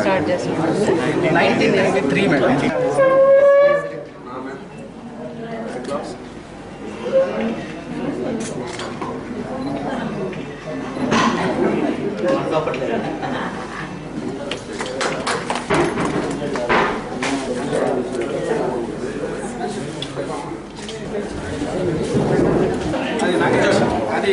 Start చేస్తున్నాం. Nineteen eighty three madam. అది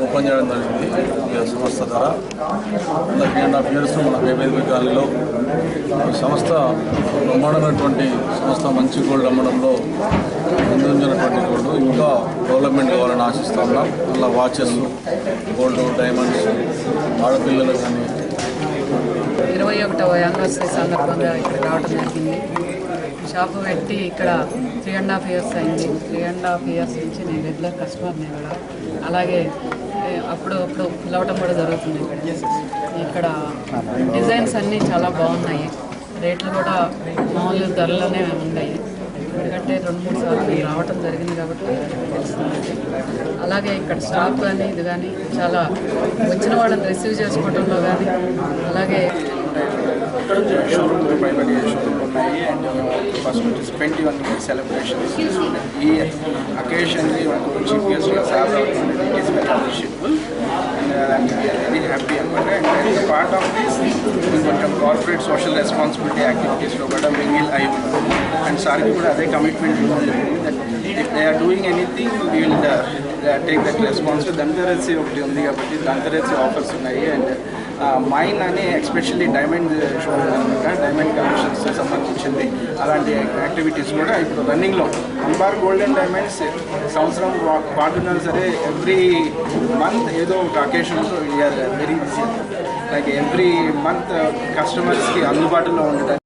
오판이라는 날입니다. సంస్థ ద్వారా త్రీ అండ్ హాఫ్ ఇయర్స్ మన వేవేది గాలిలో సంస్థ బ్రహ్మాండమైనటువంటి సంస్థ మంచి గోల్డ్ అమ్మడంలో ముందుంచినటువంటి గోల్డ్. ఇంకా డెవలప్మెంట్ కావాలని ఆశిస్తూ ఉన్నాం. అలా వాచెస్ గోల్డ్ డైమండ్స్ ఆడపిల్లలు కానీ ఇరవై ఒకటవ యానివర్సరీ సందర్భంగా ఇక్కడ రావడం జరిగింది. షాపు పెట్టి ఇక్కడ త్రీ అండ్ హాఫ్ ఇయర్స్ అయింది. త్రీ అండ్ హాఫ్ ఇయర్స్ నుంచి నేను రెగ్యులర్ కస్టమర్ని కూడా. అలాగే అప్పుడు అప్పుడు పిలవటం కూడా జరుగుతుంది ఇక్కడ. ఇక్కడ డిజైన్స్ అన్నీ చాలా బాగున్నాయి. రేట్లు కూడా మామూలు ధరలోనే ఉన్నాయి. ఎందుకంటే రెండు మూడు సార్లు నేను రావటం జరిగింది కాబట్టి తెలుస్తుంది. అలాగే ఇక్కడ స్టాఫ్ కానీ ఇది కానీ చాలా వచ్చిన వాళ్ళని రిసీవ్ చేసుకోవడంలో కానీ అలాగే షోరూమ్ ప్రైవేట్ షోరూమ్ ఉన్నాయి అండ్ ఫస్ట్ వచ్చేసి ట్వంటీ వన్ ఇయర్ సెలబ్రేషన్స్ ఈ అకేషన్లీ మాకు chief guest sir is very appreciable and very happy అనమాట అండ్ పార్ట్ ఆఫ్ దిస్ కొంచెం కార్పొరేట్ సోషల్ రెస్పాన్సిబిలిటీ యాక్టివిటీస్లో కూడా మింగిల్ అయి ఉన్నాం అండ్ సార్కి కూడా అదే కమిట్మెంట్ ఉంది that if they are doing anything will take that response దంతరసి ఒకటి ఉంది కాబట్టి దంతరసి ఆఫర్స్ ఉన్నాయి అండ్ మైన్ అని ఎస్పెషల్లీ డైమండ్ షో అనమాట డైమండ్ కలెక్షన్స్ సంబంధించింది అలాంటి యాక్టివిటీస్ కూడా ఇప్పుడు రన్నింగ్లో అంబార్ గోల్డెన్ డైమండ్స్ సంవత్సరం వా- పాటున్నా సరే ఎవ్రీ మంత్ ఏదో ఒక occasions we are very busy like every month కస్టమర్స్కి అందుబాటులో ఉండటం